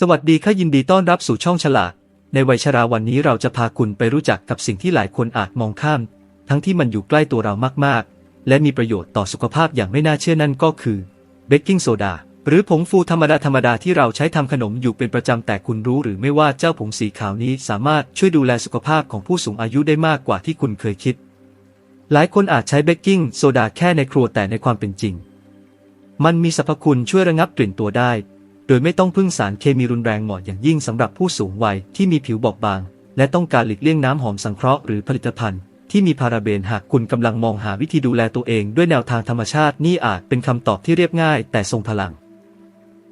สวัสดีค่ะยินดีต้อนรับสู่ช่องฉลาด ในวัยชราวันนี้เราจะพาคุณไปรู้จักกับสิ่งที่หลายคนอาจมองข้าม ทั้งที่มันอยู่ใกล้ตัวเรามากๆ และมีประโยชน์ต่อสุขภาพอย่างไม่น่าเชื่อนั่นก็คือเบกกิ้งโซดาหรือผงฟูธรรมดาธรรมดาที่เราใช้ทำขนมอยู่เป็นประจำแต่คุณรู้หรือไม่ว่าเจ้าผงสีขาวนี้สามารถช่วยดูแลสุขภาพของผู้สูงอายุได้มากกว่าที่คุณเคยคิด หลายคนอาจใช้เบกกิ้งโซดาแค่ในครัวแต่ในความเป็นจริง มันมีสรรพคุณช่วยระงับกลิ่นตัวได้ โดยไม่ต้องพึ่งสารเคมีรุนแรงเหมาะอย่างยิ่งสำหรับผู้สูงวัยที่มีผิวบอบบาง และต้องการหลีกเลี่ยงน้ำหอมสังเคราะห์หรือผลิตภัณฑ์ที่มีพาราเบนหากคุณกำลังมองหาวิธีดูแลตัวเองด้วยแนวทางธรรมชาตินี่อาจเป็นคำตอบที่เรียบง่ายแต่ทรงพลัง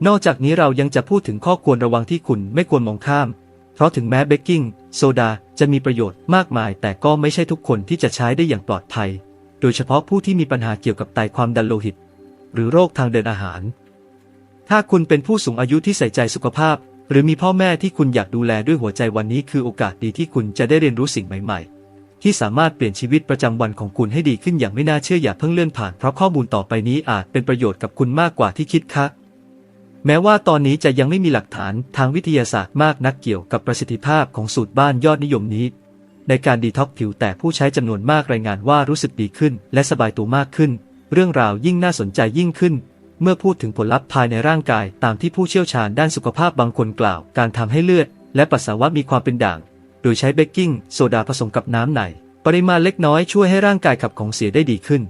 นอกจากนี้เรายังจะพูดถึงข้อควรระวังที่คุณไม่ควรมองข้าม เพราะถึงแม้เบกกิ้งโซดาจะมีประโยชน์มากมาย แต่ก็ไม่ใช่ทุกคนที่จะใช้ได้อย่างปลอดภัย โดยเฉพาะผู้ที่มีปัญหาเกี่ยวกับไตความดันโลหิต หรือโรคทางเดินอาหาร ถ้าคุณเป็นผู้สูงอายุที่ใส่ใจสุขภาพ หรือมีพ่อแม่ที่คุณอยากดูแลด้วยหัวใจวันนี้คือโอกาสดีที่คุณจะได้เรียนรู้สิ่งใหม่ ๆ ที่สามารถเปลี่ยนชีวิตประจำวันของคุณให้ดีขึ้นอย่างไม่น่าเชื่ออย่าเพิ่งเลื่อนผ่านเพราะข้อมูลต่อไปนี้อาจเป็นประโยชน์กับคุณมากกว่าที่คิดคะแม้ว่าตอนนี้จะยังไม่มีหลักฐานทางวิทยาศาสตร์มากนักเกี่ยวกับประสิทธิภาพของสูตรบ้านยอดนิยมนี้ ในการดีท็อกผิวแต่ผู้ใช้จำนวนมากรายงานว่ารู้สึกดีขึ้น และสบายตัวมากขึ้น เรื่องราวยิ่งน่าสนใจยิ่งขึ้น เมื่อพูดถึงผลลัพธ์ภายในร่างกายตามที่ผู้เชี่ยวชาญด้านสุขภาพบางคนกล่าว การทำให้เลือด และปัสสาวะมีความเป็นด่าง โดยใช้เบกกิ้งโซดาผสมกับน้ำใน ปริมาณเล็กน้อยช่วยให้ร่างกายขับของเสียได้ดีขึ้น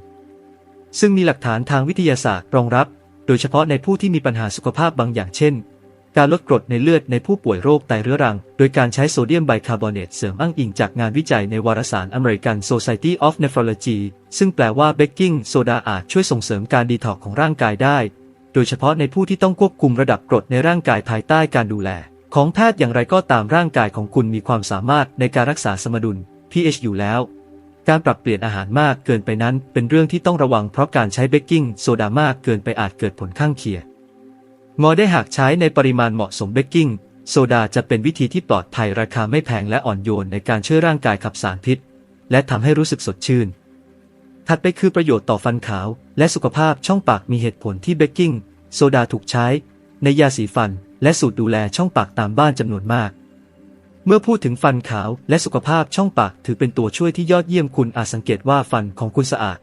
ซึ่งมีหลักฐานทางวิทยาศาสตร์รองรับ โดยเฉพาะในผู้ที่มีปัญหาสุขภาพบางอย่างเช่น การลดกรดในเลือดในผู้ป่วยโรคไตเรื้อรัง โดยการใช้โซเดียมไบคาร์บอเนตเสริมอ้างอิงจากงานวิจัยในวารสาร American Society of Nephrology ซึ่งแปลว่าเบกกิ้งโซดาอาจช่วยส่งเสริมการดีท็อกของร่างกายได้ โดยเฉพาะในผู้ที่ต้องควบคุมระดับกรดในร่างกายภายใต้การดูแล ของแพทย์อย่างไรก็ตามร่างกายของคุณมีความสามารถในการรักษาสมดุล pH อยู่แล้ว การปรับเปลี่ยนอาหารมากเกินไปนั้น เป็นเรื่องที่ต้องระวังเพราะการใช้เบกกิ้งโซดามากเกินไปอาจเกิดผลข้างเคียง งอได้หากใช้ในปริมาณเหมาะสมเบกกิ้งโซดาจะเป็นวิธีที่ปลอดภัยราคาไม่แพงและอ่อนโยนในการช่วยร่างกายขับสารพิษ และทำให้รู้สึกสดชื่น ถัดไปคือประโยชน์ต่อฟันขาว และสุขภาพช่องปากมีเหตุผลที่เบกกิ้งโซดาถูกใช้ ในยาสีฟัน และสูตรดูแลช่องปากตามบ้านจำนวนมาก เมื่อพูดถึงฟันขาวและสุขภาพช่องปากถือเป็นตัวช่วยที่ยอดเยี่ยมคุณอาจสังเกตว่าฟันของคุณสะอาด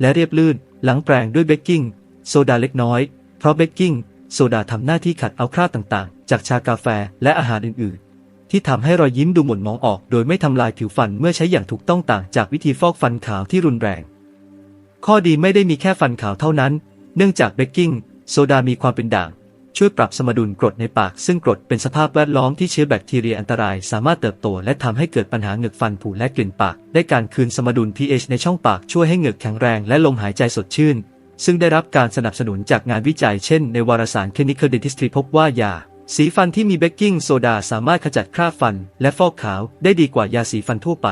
และเรียบลื่น หลังแปรงด้วยเบกกิ้งโซดาเล็กน้อยเพราะเบกกิ้ง โซดาทำหน้าที่ขัดเอาคราบต่างๆ จากชากาแฟและอาหารอื่นๆ ที่ทำให้รอยยิ้มดูหม่นมองออก โดยไม่ทำลายผิวฟันเมื่อใช้อย่างถูกต้องต่างจากวิธีฟอกฟันขาวที่รุนแรง ข้อดีไม่ได้มีแค่ฟันขาวเท่านั้น เนื่องจากเบกกิ้งโซดามีความเป็นด่าง ช่วยปรับสมดุลกรดในปาก ซึ่งกรดเป็นสภาพแวดล้อมที่เชื้อแบคทีเรียอันตราย สามารถเติบโต และทำให้เกิดปัญหาเหงือกฟันผุและกลิ่นปาก ได้การคืนสมดุล pH ในช่องปากช่วยให้เหงือกแข็งแรงและลมหายใจสดชื่น ซึ่งได้รับการสนับสนุนจากงานวิจัยเช่นในวารสาร Clinical Dentistry พบว่ายา สีฟันที่มีเบกกิ้งโซดาสามารถขจัดคราบฟัน และฟอกขาวได้ดีกว่ายาสีฟันทั่วไป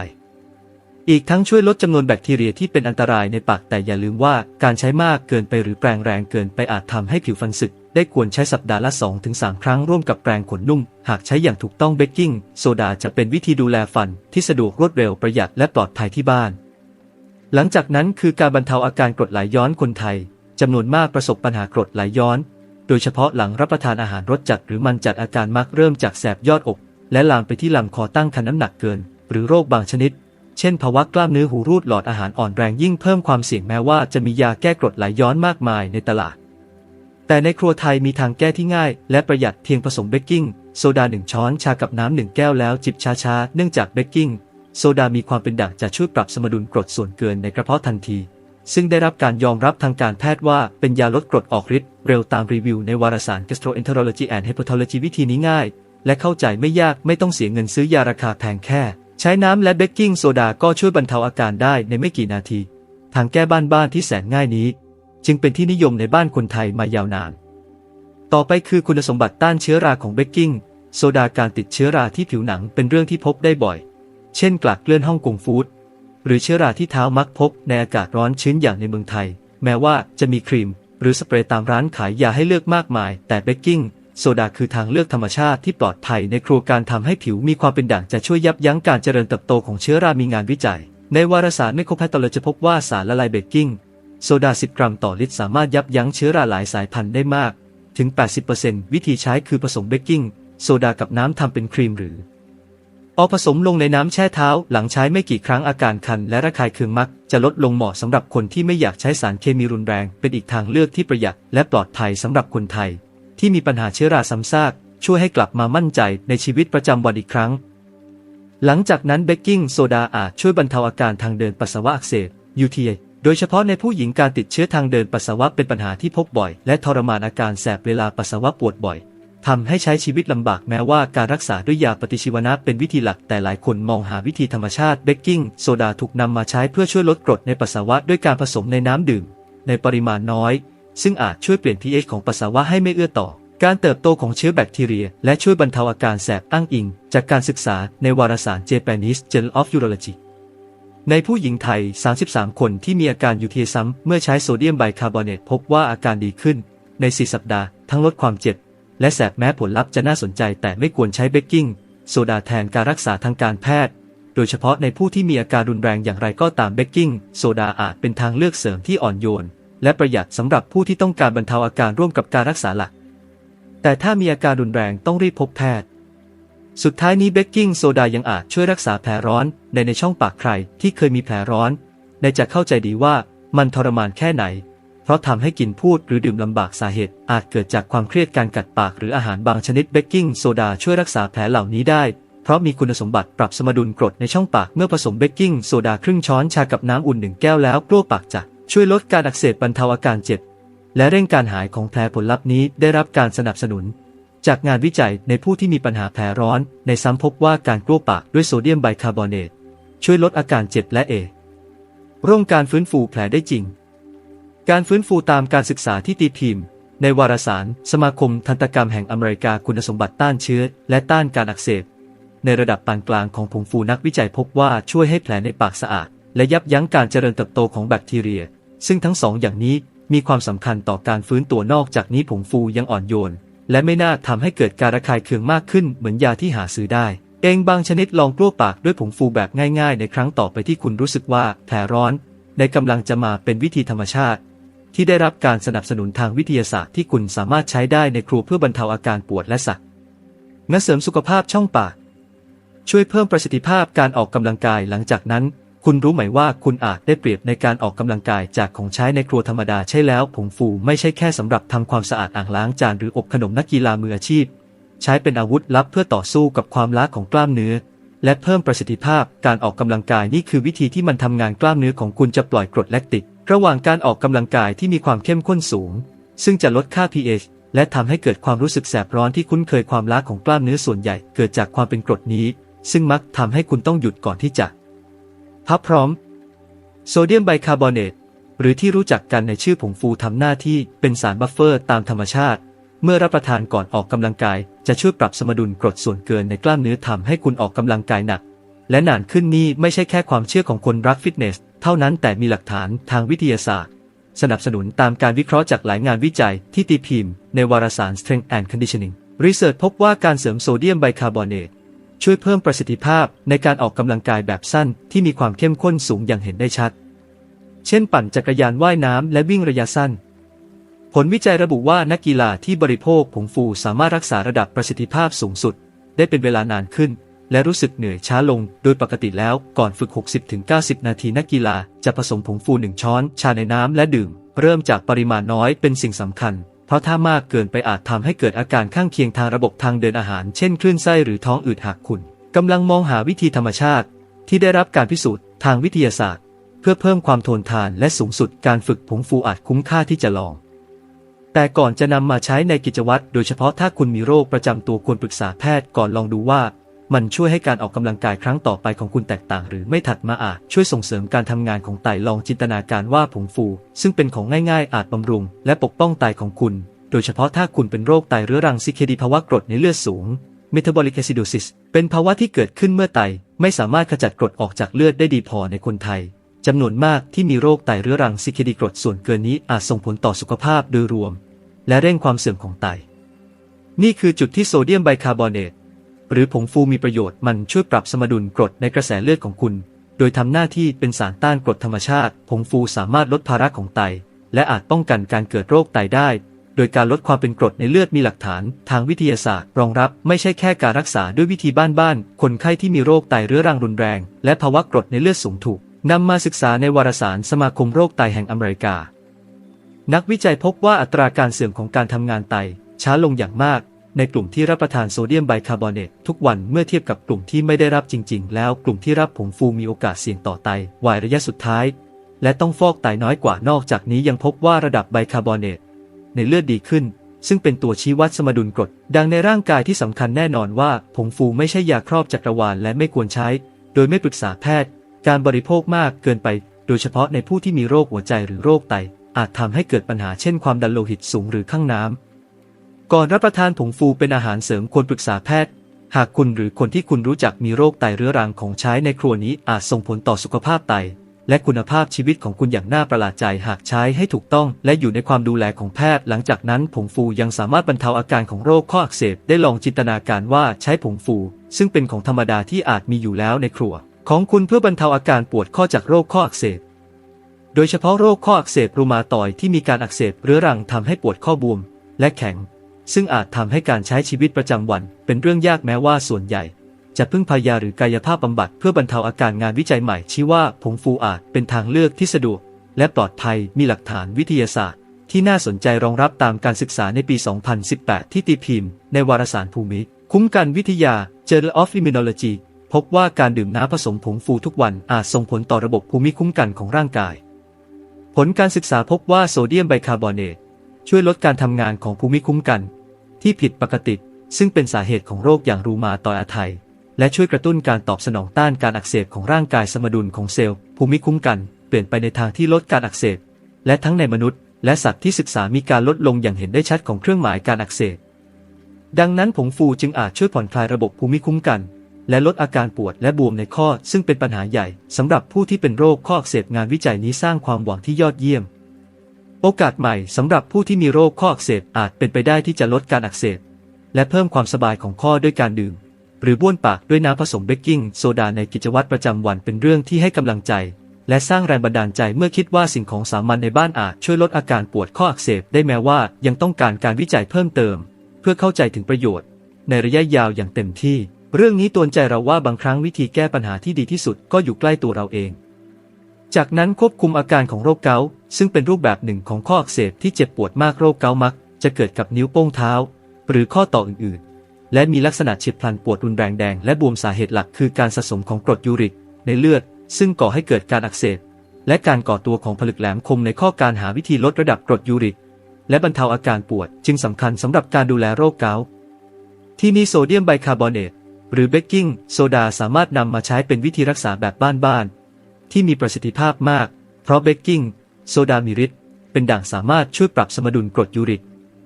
อีกทั้งช่วยลดจำนวนแบคทีเรียที่เป็นอันตรายในปากแต่อย่าลืมว่าการใช้มากเกินไปหรือแปรงแรงเกินไปอาจทำให้ผิวฟันสึก ได้ควรใช้สัปดาห์ละ 2-3 ครั้งร่วมกับแปรงขนนุ่ม หากใช้อย่างถูกต้องเบกกิ้งโซดาจะเป็นวิธีดูแลฟันที่สะดวกรวดเร็วประหยัดและปลอดภัยที่บ้าน หลังจากนั้นคือการบรรเทาอาการกรดไหลย้อนคนไทยจำนวนมากประสบปัญหากรดไหลย้อน โดยเฉพาะหลังรับประทานอาหารรสจัดหรือมันจัดอาการมักเริ่มจากแสบยอดอก และลามไปที่ลำคอตั้งคันน้ำหนักเกิน หรือโรคบางชนิด เช่นภาวะกล้ามเนื้อหูรูดหลอดอาหารอ่อนแรงยิ่งเพิ่มความเสี่ยงแม้ว่าจะมียาแก้กรดไหลย้อนมากมายในตลาด แต่ในครัวไทยมีทางแก้ที่ง่าย และประหยัดเพียงผสมเบกกิ้งโซดาหนึ่งช้อนชากับน้ำหนึ่งแก้วแล้วจิบช้าๆเนื่องจากเบกกิ้ง โซดามีความเป็นด่างจะช่วยปรับสมดุลกรดส่วนเกินในกระเพาะทันที ซึ่งได้รับการยอมรับทางการแพทย์ว่าเป็นยาลดกรดออกฤทธิ์เร็วตามรีวิวในวารสาร Gastroenterology and Hepatology วิธีนี้ง่าย และเข้าใจไม่ยากไม่ต้องเสียเงินซื้อยาราคาแพงแค่ ใช้น้ำและเบกกิ้งโซดาก็ช่วยบรรเทาอาการได้ในไม่กี่นาที ทางแก้บ้านบ้านที่แสนง่ายนี้ จึงเป็นที่นิยมในบ้านคนไทยมายาวนาน ต่อไปคือคุณสมบัติต้านเชื้อราของเบกกิ้งโซดาการติดเชื้อราที่ผิวหนังเป็นเรื่องที่พบได้บ่อย เช่นกลากเกลื่อนฮ่องกงฟู้ดหรือเชื้อราที่เท้ามักพบในอากาศร้อนชื้นอย่างในเมืองไทย แม้ว่าจะมีครีม หรือสเปรย์ตามร้านขายยาให้เลือกมากมาย แต่เบกกิ้งโซดาคือทางเลือกธรรมชาติที่ปลอดภัยในครัวการทำให้ผิวมีความเป็นด่างจะช่วยยับยั้งการเจริญเติบโตของเชื้อรามีงานวิจัย ในวารสารไมโครแพทโลจะพบว่าสารละลายเบกกิ้งโซดา 10 กรัมต่อลิตรสามารถยับยั้งเชื้อราหลายสายพันธุ์ได้มาก ถึง 80%วิธีใช้คือผสมเบกกิ้งโซดากับน้ำทำเป็นครีมหรือ เอาผสมลงในน้ำแช่เท้า หลังใช้ไม่กี่ครั้งอาการคันและระคายเคืองมัก จะลดลงเหมาะสำหรับคนที่ไม่อยากใช้สารเคมีรุนแรง เป็นอีกทางเลือกที่ประหยัดและปลอดภัยสำหรับคนไทย ที่มีปัญหาเชื้อราซ้ำซากช่วยให้กลับมามั่นใจในชีวิตประจำวันอีกครั้ง หลังจากนั้นเบกกิ้งโซดาอาจช่วยบรรเทาอาการทางเดินปัสสาวะอักเสบ UTI โดยเฉพาะในผู้หญิงการติดเชื้อทางเดินปัสสาวะเป็นปัญหาที่พบบ่อย และทรมานอาการแสบเวลาปัสสาวะปวดบ่อย ทำให้ใช้ชีวิตลำบากแม้ว่าการรักษาด้วยยาปฏิชีวนะเป็นวิธีหลักแต่หลายคนมองหาวิธีธรรมชาติเบกกิ้งโซดาถูกนำมาใช้เพื่อช่วยลดกรดในปัสสาวะด้วยการผสมในน้ำดื่ม ในปริมาณน้อย ซึ่งอาจช่วยเปลี่ยน pH ของปัสสาวะให้ไม่เอื้อต่อ การเติบโตของเชื้อแบคทีเรีย และช่วยบรรเทาอาการแสบอ้างอิง จากการศึกษาในวารสาร Japanese Journal of Urology ในผู้หญิงไทย 33 คนที่มีอาการยูทีซ้ำเมื่อใช้โซเดียมไบคาร์บอเนตพบว่าอาการดีขึ้น ใน 4 สัปดาห์ ทั้งลดความเจ็บ และแสบแม้ผลลัพธ์จะน่าสนใจแต่ไม่ควรใช้เบกกิ้งโซดาแทนการรักษาทางการแพทย์ โดยเฉพาะในผู้ที่มีอาการรุนแรงอย่างไรก็ตามเบกกิ้งโซดาอาจเป็นทางเลือกเสริมที่อ่อนโยน และประหยัดสำหรับผู้ที่ต้องการบรรเทาอาการร่วมกับการรักษาหลัก แต่ถ้ามีอาการรุนแรงต้องรีบพบแพทย์ สุดท้ายนี้เบกกิ้งโซดายังอาจช่วยรักษาแผลร้อนในในช่องปากใครที่เคยมีแผลร้อน ในจะเข้าใจดีว่ามันทรมานแค่ไหน เพราะทำให้กินพูดหรือดื่มลำบากสาเหตุ อาจเกิดจากความเครียดการกัดปากหรืออาหารบางชนิดเบกกิ้งโซดาช่วยรักษาแผลเหล่านี้ได้ เพราะมีคุณสมบัติปรับสมดุลกรดในช่องปากเมื่อผสมเบกกิ้งโซดาครึ่งช้อนชากับน้ำอุ่นหนึ่งแก้วแล้วกลั้วปากจะช่วยลดการอักเสบบรรเทาอาการเจ็บ และเร่งการหายของแผลผลลัพธ์นี้ได้รับการสนับสนุน จากงานวิจัยในผู้ที่มีปัญหาแผลร้อน ในซ้ำพบว่าการกลั้วปากด้วยโซเดียมไบคาร์บอเนตช่วยลดอาการเจ็บและเอร่วมการฟื้นฟูแผลได้จริง การฟื้นฟูตามการศึกษาที่ตีพิมพ์ ในวารสาร สมาคมทันตกรรมแห่งอเมริกาคุณสมบัติต้านเชื้อ และต้านการอักเสบ ในระดับปานกลางของผงฟูนักวิจัยพบว่าช่วยให้แผลในปากสะอาด และยับยั้งการเจริญเติบโตของแบคทีเรีย ซึ่งทั้งสองอย่างนี้มีความสำคัญต่อการฟื้นตัวนอกจากนี้ผงฟูยังอ่อนโยน และไม่น่าทำให้เกิดการระคายเคืองมากขึ้นเหมือนยาที่หาซื้อได้ เองบางชนิดลองกลั้วปากด้วยผงฟูแบบง่าย ๆ ในครั้งต่อไปที่คุณรู้สึกว่าแผลร้อน ในกำลังจะมาเป็นวิธีธรรมชาติ ที่ได้รับการสนับสนุนทางวิทยาศาสตร์ที่คุณสามารถใช้ได้ในครัวเพื่อบรรเทาอาการปวดและสักงเสริมสุขภาพช่องปาก ช่วยเพิ่มประสิทธิภาพการออกกำลังกายหลังจากนั้นคุณรู้ไหมว่าคุณอาจได้เปรียบในการออกกำลังกายจากของใช้ในครัวธรรมดาใช่แล้วผงฟูไม่ใช่แค่สำหรับทำความสะอาดอ่างล้างจานหรืออบขนมนักกีฬามืออาชีพ ใช้เป็นอาวุธลับเพื่อต่อสู้กับความล้าของกล้ามเนื้อ และเพิ่มประสิทธิภาพการออกกำลังกายนี่คือวิธีที่มันทำงานกล้ามเนื้อของคุณจะปล่อยกรดแลคติก ระหว่างการออกกำลังกายที่มีความเข้มข้นสูง ซึ่งจะลดค่า pH และทำให้เกิดความรู้สึกแสบร้อนที่คุ้นเคยความล้าของกล้ามเนื้อส่วนใหญ่เกิดจากความเป็นกรดนี้ ซึ่งมักทำให้คุณต้องหยุดก่อนที่จะพับพร้อม โซเดียมไบคาร์บอเนตหรือที่รู้จักกันในชื่อผงฟูทำหน้าที่เป็นสารบัฟเฟอร์ตามธรรมชาติ เมื่อรับประทานก่อนออกกำลังกาย จะช่วยปรับสมดุลกรดส่วนเกินในกล้ามเนื้อทำให้คุณออกกำลังกายหนัก และนานขึ้นนี่ไม่ใช่แค่ความเชื่อของคนรักฟิตเนส เท่านั้นแต่มีหลักฐานทางวิทยาศาสตร์ สนับสนุนตามการวิเคราะห์จากหลายงานวิจัยที่ตีพิมพ์ในวารสาร Strength and Conditioning Research พบว่าการเสริมโซเดียมไบคาร์บอเนตช่วยเพิ่มประสิทธิภาพในการออกกำลังกายแบบสั้นที่มีความเข้มข้นสูงอย่างเห็นได้ชัด เช่นปั่นจักรยานว่ายน้ำและวิ่งระยะสั้น ผลวิจัยระบุว่านักกีฬาที่บริโภคผงฟูสามารถรักษาระดับประสิทธิภาพสูงสุด ได้เป็นเวลานานขึ้น และรู้สึกเหนื่อยช้าลง โดยปกติแล้วก่อนฝึก 60-90 นาทีนักกีฬาจะผสมผงฟู1ช้อน ชาในน้ำและดื่ม เริ่มจากปริมาณน้อยเป็นสิ่งสำคัญ เพราะถ้ามากเกินไปอาจทำให้เกิดอาการข้างเคียงทางระบบทางเดินอาหาร เช่นคลื่นไส้หรือท้องอืดหากคุณกำลังมองหาวิธีธรรมชาติ ที่ได้รับการพิสูจน์ทางวิทยาศาสตร์ เพื่อเพิ่มความทนทานและสูงสุดการฝึกผงฟูอาจคุ้มค่าที่จะลองแต่ก่อนจะนำมาใช้ในกิจวัตรโดยเฉพาะถ้าคุณมีโรคประจำตัวควรปรึกษาแพทย์ก่อนลองดูว่า มันช่วยให้การออกกำลังกายครั้งต่อไปของคุณแตกต่างหรือไม่ถัดมาอาจช่วยส่งเสริมการทำงานของไตลองจินตนาการว่าผงฟู ซึ่งเป็นของง่ายๆ อาจบำรุง และปกป้องไตของคุณ โดยเฉพาะถ้าคุณเป็นโรคไตเรื้อรังซิเคดีภาวะกรดในเลือดสูง metabolic acidosis เป็นภาวะที่เกิดขึ้นเมื่อไตไม่สามารถขจัดกรดออกจากเลือดได้ดีพอในคนไทยจำนวนมากที่มีโรคไตเรื้อรังซิเคดีกรดส่วนเกินนี้อาจส่งผลต่อสุขภาพโดยรวม และเร่งความเสื่อมของไต นี่คือจุดที่โซเดียมไบคาร์บอเนต หรือผงฟูมีประโยชน์มันช่วยปรับสมดุลกรดในกระแสเลือดของคุณ โดยทำหน้าที่เป็นสารต้านกรดธรรมชาติ ผงฟูสามารถลดภาระของไต และอาจป้องกันการเกิดโรคไตได้ โดยการลดความเป็นกรดในเลือดมีหลักฐานทางวิทยาศาสตร์ รองรับไม่ใช่แค่การรักษาด้วยวิธีบ้านๆ คนไข้ที่มีโรคไตเรื้อรังรุนแรง และภาวะกรดในเลือดสูงถูกนำมาศึกษาในวารสารสมาคมโรคไตแห่งอเมริกา นักวิจัยพบว่าอัตราการเสื่อมของการทำงานไตช้าลงอย่างมาก ในกลุ่มที่รับประทานโซเดียมไบคาร์บอเนตทุกวันเมื่อเทียบกับกลุ่มที่ไม่ได้รับจริง ๆ แล้วกลุ่มที่รับผงฟูมีโอกาสเสี่ยงต่อไตวายระยะสุดท้าย และต้องฟอกไตน้อยกว่านอกจากนี้ยังพบว่าระดับไบคาร์บอเนตในเลือดดีขึ้น ซึ่งเป็นตัวชี้วัดสมดุลกรด ดังในร่างกายที่สำคัญแน่นอนว่าผงฟูไม่ใช่ยาครอบจักรวาลและไม่ควรใช้ โดยไม่ปรึกษาแพทย์ การบริโภคมากเกินไป โดยเฉพาะในผู้ที่มีโรคหัวใจหรือโรคไต อาจทำให้เกิดปัญหาเช่นความดันโลหิตสูงหรือข้างน้ำ ก่อนรับประทานผงฟูเป็นอาหารเสริมควรปรึกษาแพทย์ หากคุณหรือคนที่คุณรู้จักมีโรคไตเรื้อรังของใช้ในครัวนี้อาจส่งผลต่อสุขภาพไต และคุณภาพชีวิตของคุณอย่างน่าประหลาดใจหากใช้ให้ถูกต้อง และอยู่ในความดูแลของแพทย์ หลังจากนั้นผงฟูยังสามารถบรรเทาอาการของโรคข้ออักเสบได้ลองจินตนาการว่าใช้ผงฟู ซึ่งเป็นของธรรมดาที่อาจมีอยู่แล้วในครัว ของคุณเพื่อบรรเทาอาการปวดข้อจากโรคข้ออักเสบโดยเฉพาะโรคข้ออักเสบรูมาตอยที่มีการอักเสบเรื้อรังทำให้ปวดข้อบวม และแข็ง ซึ่งอาจทำให้การใช้ชีวิตประจำวัน เป็นเรื่องยากแม้ว่าส่วนใหญ่ จะพึ่งพายาหรือกายภาพบำบัดเพื่อบรรเทาอาการงานวิจัยใหม่ชี้ว่าผงฟูอาจเป็นทางเลือกที่สะดวก และปลอดภัยมีหลักฐานวิทยาศาสตร์ ที่น่าสนใจรองรับตามการศึกษาในปี 2018 ที่ตีพิมพ์ ในวารสารภูมิ คุ้มกันวิทยา Journal of Immunology พบว่าการดื่มน้ำผสมผงฟูทุกวันอาจส่งผลต่อระบบภูมิคุ้มกันของร่างกาย ผลการศึกษาพบว่าโซเดียมไบคาร์บอเนต ช่วยลดการทำงานของภูมิคุ้มกัน ที่ผิดปกติ ซึ่งเป็นสาเหตุของโรคอย่างรูมาตอยอาไทยและช่วยกระตุ้นการตอบสนองต้านการอักเสบของร่างกายสมดุลของเซลล์ภูมิคุ้มกัน เปลี่ยนไปในทางที่ลดการอักเสบ และทั้งในมนุษย์ และสัตว์ที่ศึกษามีการลดลงอย่างเห็นได้ชัดของเครื่องหมายการอักเสบ ดังนั้นผงฟูจึงอาจช่วยผ่อนคลายระบบภูมิคุ้มกัน และลดอาการปวดและบวมในข้อ ซึ่งเป็นปัญหาใหญ่สำหรับผู้ที่เป็นโรคข้ออักเสบงานวิจัยนี้สร้างความหวังที่ยอดเยี่ยม โอกาสใหม่สำหรับผู้ที่มีโรคข้ออักเสบอาจเป็นไปได้ที่จะลดการอักเสบ และเพิ่มความสบายของข้อด้วยการดื่ม หรือบ้วนปากด้วยน้ำผสมเบกกิ้งโซดาในกิจวัตรประจำวันเป็นเรื่องที่ให้กำลังใจ และสร้างแรงบันดาลใจเมื่อคิดว่าสิ่งของสามัญในบ้านอาจช่วยลดอาการปวดข้ออักเสบได้แม้ว่ายังต้องการการวิจัยเพิ่มเติม เพื่อเข้าใจถึงประโยชน์ ในระยะยาวอย่างเต็มที่ เรื่องนี้ตวนใจเราว่าบางครั้งวิธีแก้ปัญหาที่ดีที่สุดก็อยู่ใกล้ตัวเราเอง จากนั้นควบคุมอาการของโรคเกาต์ ซึ่งเป็นรูปแบบหนึ่งของข้ออักเสบที่เจ็บปวดมากโรคเกาต์มัก จะเกิดกับนิ้วโป้งเท้า หรือข้อต่ออื่นๆ และมีลักษณะเฉียบพลันปวดรุนแรงแดงและบวมสาเหตุหลักคือการสะสมของกรดยูริก ในเลือด ซึ่งก่อให้เกิดการอักเสบ และการก่อตัวของผลึกแหลมคมในข้อการหาวิธีลดระดับกรดยูริก และบรรเทาอาการปวด จึงสำคัญสำหรับการดูแลโรคเกาต์ที่มีโซเดียมไบคาร์บอเนตหรือเบกกิ้งโซดาสามารถนำมาใช้เป็นวิธีรักษาแบบบ้านๆที่มีประสิทธิภาพมาก เพราะเบกกิ้ง โซดามีฤทธิ์เป็นด่างสามารถช่วยปรับสมดุลกรดยูริก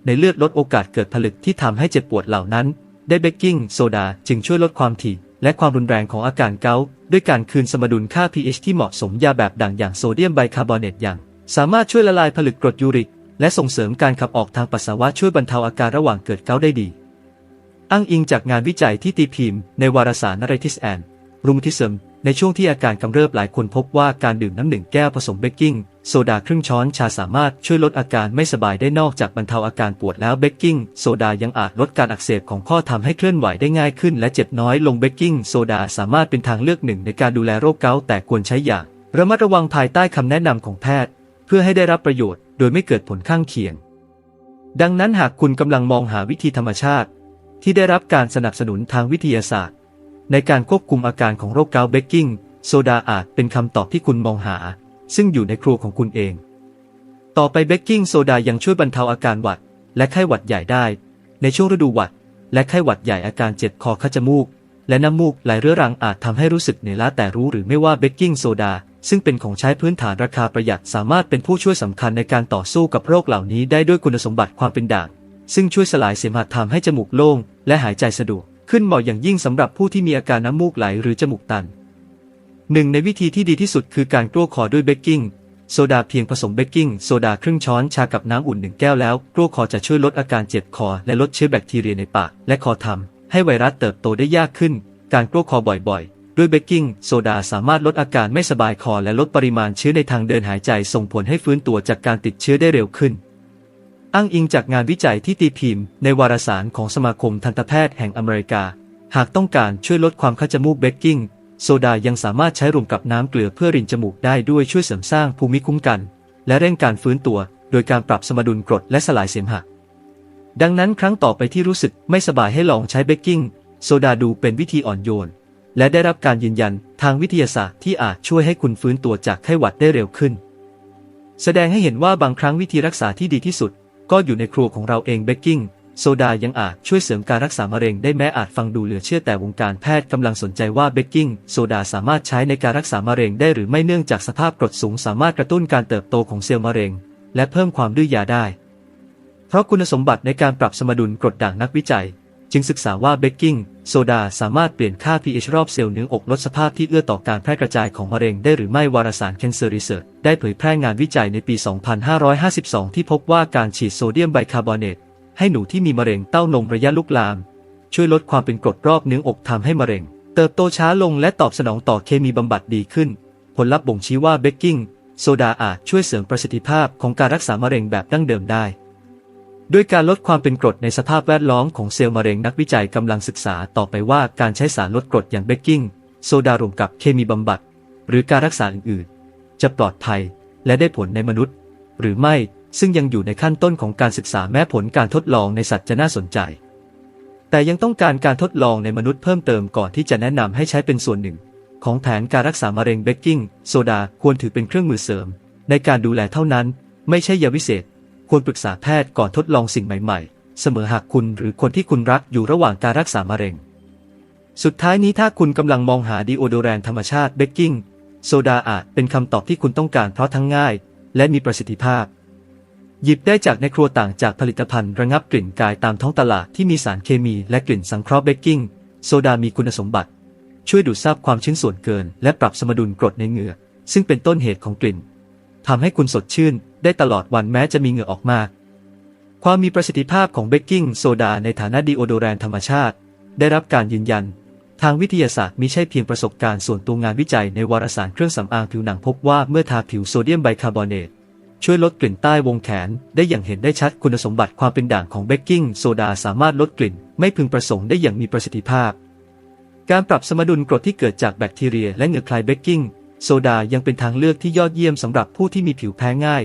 ในเลือดลดโอกาสเกิดผลึกที่ทำให้เจ็บปวดเหล่านั้น ได้เบกกิ้งโซดาจึงช่วยลดความถี่ และความรุนแรงของอาการเกาต์ด้วยการคืนสมดุลค่า pH ที่เหมาะสมยาแบบด่างอย่างโซเดียมไบคาร์บอเนตอย่าง สามารถช่วยละลายผลึกกรดยูริก และส่งเสริมการขับออกทางปัสสาวะช่วยบรรเทาอาการระหว่างเกิดเกาต์ได้ดี อ้างอิงจากงานวิจัยที่ตีพิมพ์ในวารสาร Narratis and Rheumatism ในช่วงที่อาการกำเริบหลายคนพบว่าการดื่มน้ำหนึ่งแก้วผสมเบกกิ้งโซดาครึ่งช้อนชาสามารถช่วยลดอาการไม่สบายได้นอกจากบรรเทาอาการปวดแล้วเบกกิ้งโซดายังอาจลดการอักเสบของข้อทำให้เคลื่อนไหวได้ง่ายขึ้นและเจ็บน้อยลงเบกกิ้งโซดาสามารถเป็นทางเลือกหนึ่งในการดูแลโรคเกาต์แต่ควรใช้อย่างระมัดระวังภายใต้คำแนะนำของแพทย์ เพื่อให้ได้รับประโยชน์โดยไม่เกิดผลข้างเคียง ดังนั้นหากคุณกำลังมองหาวิธีธรรมชาติ ที่ได้รับการสนับสนุนทางวิทยาศาสตร์ ในการควบคุมอาการของโรคเกาต์เบกกิ้งโซดาอาจเป็นคำตอบที่คุณมองหา ซึ่งอยู่ในครัวของคุณเอง ต่อไปเบกกิ้งโซดายังช่วยบรรเทาอาการหวัด และไข้หวัดใหญ่ได้ ในช่วงฤดูหวัด และไข้หวัดใหญ่อาการเจ็บคอคัดจมูก และน้ำมูกไหลเรื้อรังอาจทำให้รู้สึกเหนื่อยล้าแต่รู้หรือไม่ว่าเบกกิ้งโซดาซึ่งเป็นของใช้พื้นฐานราคาประหยัดสามารถเป็นผู้ช่วยสำคัญในการต่อสู้กับโรคเหล่านี้ได้ด้วยคุณสมบัติความเป็นด่างซึ่งช่วยสลายเสมหะทำให้จมูกโล่งและหายใจสะดวก ขึ้นเหมาะอย่างยิ่งสำหรับผู้ที่มีอาการน้ำมูกไหลหรือจมูกตันหนึ่งในวิธีที่ดีที่สุดคือการกลั้วคอด้วยเบกกิ้งโซดาเพียงผสมเบกกิ้งโซดาครึ่งช้อนชากับน้ำอุ่นหนึ่งแก้วแล้วกลั้วคอจะช่วยลดอาการเจ็บคอ และลดเชื้อแบคทีเรียในปาก และคอทำให้ไวรัสเติบโตได้ยากขึ้น การกลั้วคอบ่อยๆ ด้วยเบกกิ้งโซดาสามารถลดอาการไม่สบายคอ และลดปริมาณเชื้อในทางเดินหายใจส่งผลให้ฟื้นตัวจากการติดเชื้อได้เร็วขึ้น อ้างอิงจากงานวิจัยที่ตีพิมพ์ในวารสารของสมาคมทันตแพทย์แห่งอเมริกา หากต้องการช่วยลดความคัดจมูกเบกกิ้งโซดายังสามารถใช้รวมกับน้ำเกลือเพื่อรินจมูกได้ด้วยช่วยเสริมสร้างภูมิคุ้มกัน และเร่งการฟื้นตัว โดยการปรับสมดุลกรดและสลายเสมหะ ดังนั้นครั้งต่อไปที่รู้สึกไม่สบายให้ลองใช้เบกกิ้งโซดาดูเป็นวิธีอ่อนโยน และได้รับการยืนยันทางวิทยาศาสตร์ที่อาจช่วยให้คุณฟื้นตัวจากไข้หวัดได้เร็วขึ้น แสดงให้เห็นว่าบางครั้งวิธีรักษาที่ดีที่สุด ก็อยู่ในครัวของเราเองเบกกิ้งโซดายังอาจช่วยเสริมการรักษามะเร็งได้แม้อาจฟังดูเหลือเชื่อแต่วงการแพทย์กำลังสนใจว่าเบกกิ้งโซดาสามารถใช้ในการรักษามะเร็งได้หรือไม่เนื่องจากสภาพกรดสูงสามารถกระตุ้นการเติบโตของเซลล์มะเร็ง และเพิ่มความดื้อยาได้ เพราะคุณสมบัติในการปรับสมดุลกรดด่างนักวิจัย จึงศึกษาว่าเบกกิ้งโซดาสามารถเปลี่ยนค่า pH รอบเซลล์เนื้ออกลดสภาพที่เอื้อต่อการแพร่กระจายของมะเร็งได้หรือไม่วารสาร Cancer Research ได้เผยแพร่งานวิจัยในปี 2552 ที่พบว่าการฉีดโซเดียมไบคาร์บอเนตให้หนูที่มีมะเร็งเต้านมระยะลุกลาม ช่วยลดความเป็นกรดรอบเนื้ออกทำให้มะเร็ง เติบโตช้าลงและตอบสนองต่อเคมีบำบัดดีขึ้น ผลลัพธ์บ่งชี้ว่าเบกกิ้งโซดาอาจช่วยเสริมประสิทธิภาพของการรักษามะเร็งแบบดั้งเดิมได้ ด้วยการลดความเป็นกรดในสภาพแวดล้อมของเซลล์มะเร็งนักวิจัยกำลังศึกษาต่อไปว่าการใช้สารลดกรดอย่างเบกกิ้งโซดารวมกับเคมีบำบัด หรือการรักษาอื่นๆ จะปลอดภัยและได้ผลในมนุษย์ หรือไม่ซึ่งยังอยู่ในขั้นต้นของการศึกษาแม้ผลการทดลองในสัตว์จะน่าสนใจ แต่ยังต้องการการทดลองในมนุษย์เพิ่มเติมก่อนที่จะแนะนำให้ใช้เป็นส่วนหนึ่ง ของแผนการรักษามะเร็งเบกกิ้งโซดาควรถือเป็นเครื่องมือเสริม ในการดูแลเท่านั้น ไม่ใช่ยาวิเศษ ควรปรึกษาแพทย์ก่อนทดลองสิ่งใหม่ ๆ เสมอหากคุณหรือคนที่คุณรักอยู่ระหว่างการรักษามะเร็ง สุดท้ายนี้ถ้าคุณกำลังมองหาดีโอโดแรนธรรมชาติเบกกิ้งโซดาอาจเป็นคำตอบที่คุณต้องการเพราะทั้งง่าย และมีประสิทธิภาพ หยิบได้จากในครัวต่างจากผลิตภัณฑ์ระงับกลิ่นกายตามท้องตลาดที่มีสารเคมีและกลิ่นสังเคราะห์เบกกิ้งโซดามีคุณสมบัติ ช่วยดูดซับความชื้นส่วนเกิน และปรับสมดุลกรดในเหงื่อซึ่งเป็นต้นเหตุของกลิ่น ทำให้คุณสดชื่น ได้ตลอดวันแม้จะมีเหงื่อออกมาก ความมีประสิทธิภาพของเบกกิ้งโซดาในฐานะดีโอโดแรนธรรมชาติ ได้รับการยืนยัน ทางวิทยาศาสตร์มิใช่เพียงประสบการณ์ส่วนตัวงานวิจัยในวารสารเครื่องสำอางผิวหนังพบว่าเมื่อทาผิวโซเดียมไบคาร์บอเนตช่วยลดกลิ่นใต้วงแขน ได้อย่างเห็นได้ชัดคุณสมบัติความเป็นด่างของเบกกิ้งโซดาสามารถลดกลิ่น ไม่พึงประสงค์ได้อย่างมีประสิทธิภาพ การปรับสมดุลกรดที่เกิดจากแบคทีเรียและเหงื่อคลายเบกกิ้ง โซดายังเป็นทางเลือกที่ยอดเยี่ยมสำหรับผู้ที่มีผิวแพ้ง่าย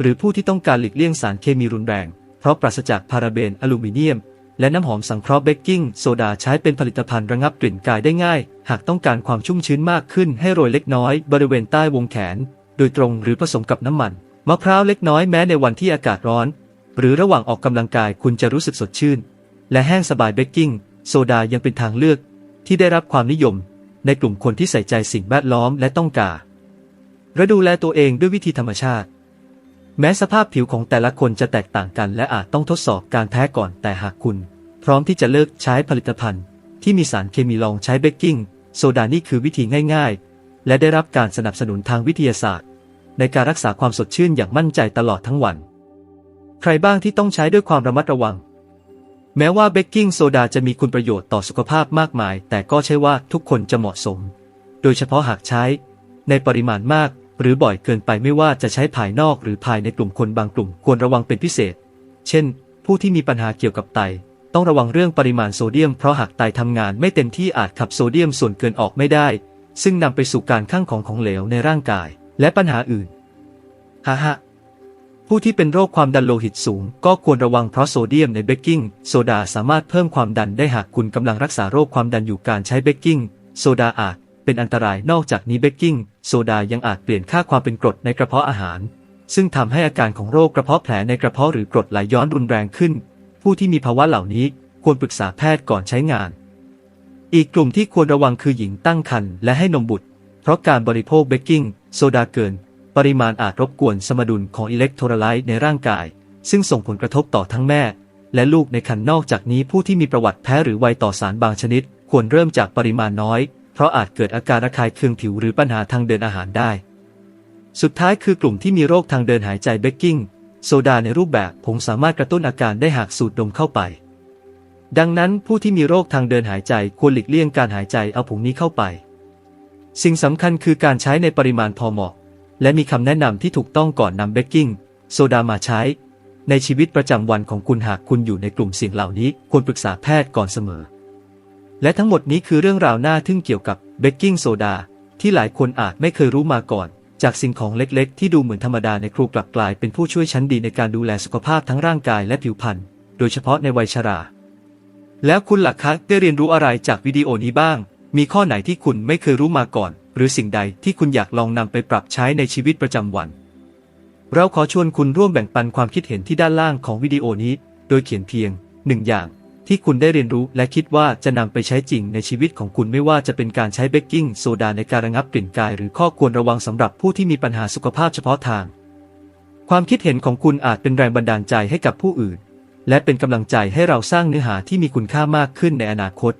หรือผู้ที่ต้องการหลีกเลี่ยงสารเคมีรุนแรง เพราะปราศจากพาราเบนอลูมิเนียม และน้ำหอมสังเคราะห์เบกกิ้งโซดาใช้เป็นผลิตภัณฑ์ระงับกลิ่นกายได้ง่าย หากต้องการความชุ่มชื้นมากขึ้นให้โรยเล็กน้อยบริเวณใต้วงแขน โดยตรงหรือผสมกับน้ำมันมะพร้าวเล็กน้อยแม้ในวันที่อากาศร้อน หรือระหว่างออกกำลังกายคุณจะรู้สึกสดชื่น และแห้งสบายเบกกิ้งโซดายังเป็นทางเลือกที่ได้รับความนิยม ในกลุ่มคนที่ใส่ใจสิ่งแวดล้อมและต้องการและดูแลตัวเองด้วยวิธีธรรมชาติ แม้สภาพผิวของแต่ละคนจะแตกต่างกันและอาจต้องทดสอบการแพ้ก่อนแต่หากคุณ พร้อมที่จะเลิกใช้ผลิตภัณฑ์ ที่มีสารเคมีลองใช้เบกกิ้งโซดานี่คือวิธีง่ายๆ และได้รับการสนับสนุนทางวิทยาศาสตร์ ในการรักษาความสดชื่นอย่างมั่นใจตลอดทั้งวัน ใครบ้างที่ต้องใช้ด้วยความระมัดระวัง แม้ว่าเบกกิ้งโซดาจะมีคุณประโยชน์ต่อสุขภาพมากมาย แต่ก็ใช่ว่าทุกคนจะเหมาะสม โดยเฉพาะหากใช้ ในปริมาณมาก หรือบ่อยเกินไปไม่ว่าจะใช้ภายนอกหรือภายในกลุ่มคนบางกลุ่มควรระวังเป็นพิเศษ เช่น ผู้ที่มีปัญหาเกี่ยวกับไต ต้องระวังเรื่องปริมาณโซเดียมเพราะหากไตทำงานไม่เต็มที่อาจขับโซเดียมส่วนเกินออกไม่ได้ ซึ่งนำไปสู่การข้างของของเหลวในร่างกาย และปัญหาอื่นฮ่าฮะ ผู้ที่เป็นโรคความดันโลหิตสูง ก็ควรระวังเพราะโซเดียมในเบกกิ้งโซดาสามารถเพิ่มความดันได้หากคุณกำลังรักษาโรคความดันอยู่การใช้เบกกิ้งโซดาอาจเป็นอันตรายนอกจากนี้เบกกิ้งโซดายังอาจเปลี่ยนค่าความเป็นกรดในกระเพาะอาหาร ซึ่งทำให้อาการของโรคกระเพาะแผลในกระเพาะหรือกรดไหลย้อนรุนแรงขึ้น ผู้ที่มีภาวะเหล่านี้ควรปรึกษาแพทย์ก่อนใช้งาน อีกกลุ่มที่ควรระวังคือหญิงตั้งครรภ์และให้นมบุตร เพราะการบริโภคเบกกิ้งโซดาเกิน ปริมาณอาจรบกวนสมดุลของอิเล็กโทรไลต์ในร่างกาย ซึ่งส่งผลกระทบต่อทั้งแม่ และลูกในครรภ์นอกจากนี้ผู้ที่มีประวัติแพ้หรือไวต่อสารบางชนิด ควรเริ่มจากปริมาณน้อย เพราะอาจเกิดอาการระคายเคืองผิวหรือปัญหาทางเดินอาหารได้ สุดท้ายคือกลุ่มที่มีโรคทางเดินหายใจเบกกิ้งโซดาในรูปแบบผงสามารถกระตุ้นอาการได้หากสูดดมเข้าไป ดังนั้นผู้ที่มีโรคทางเดินหายใจควรหลีกเลี่ยงการหายใจเอาผงนี้เข้าไป สิ่งสำคัญคือการใช้ในปริมาณพอเหมาะ และมีคำแนะนำที่ถูกต้องก่อนนำเบกกิ้งโซดามาใช้ ในชีวิตประจำวันของคุณหากคุณอยู่ในกลุ่มเสี่ยงเหล่านี้ควรปรึกษาแพทย์ก่อนเสมอ และทั้งหมดนี้คือเรื่องราวน่าทึ่งเกี่ยวกับเบกกิ้งโซดาที่หลายคนอาจไม่เคยรู้มาก่อน จากสิ่งของเล็กๆ ที่ดูเหมือนธรรมดาในครูกลับกลายเป็นผู้ช่วยชั้นดีในการดูแลสุขภาพทั้งร่างกายและผิวพรรณโดยเฉพาะในวัยชรา แล้วคุณหล่ะคะได้เรียนรู้อะไรจากวิดีโอนี้บ้าง มีข้อไหนที่คุณไม่เคยรู้มาก่อน หรือสิ่งใดที่คุณอยากลองนำไปปรับใช้ในชีวิตประจำวัน เราขอชวนคุณร่วมแบ่งปันความคิดเห็นที่ด้านล่างของวิดีโอนี้ โดยเขียนเพียงหนึ่งอย่างที่คุณได้เรียนรู้และคิดว่าจะนำไปใช้จริงในชีวิตของคุณไม่ว่าจะเป็นการใช้เบกกิ้งโซดาในการระงับกลิ่นกาย หรือข้อควรระวังสำหรับผู้ที่มีปัญหาสุขภาพเฉพาะทาง ความคิดเห็นของคุณอาจเป็นแรงบันดาลใจให้กับผู้อื่น และเป็นกำลังใจให้เราสร้างเนื้อหาที่มีคุณค่ามากขึ้นในอนาคต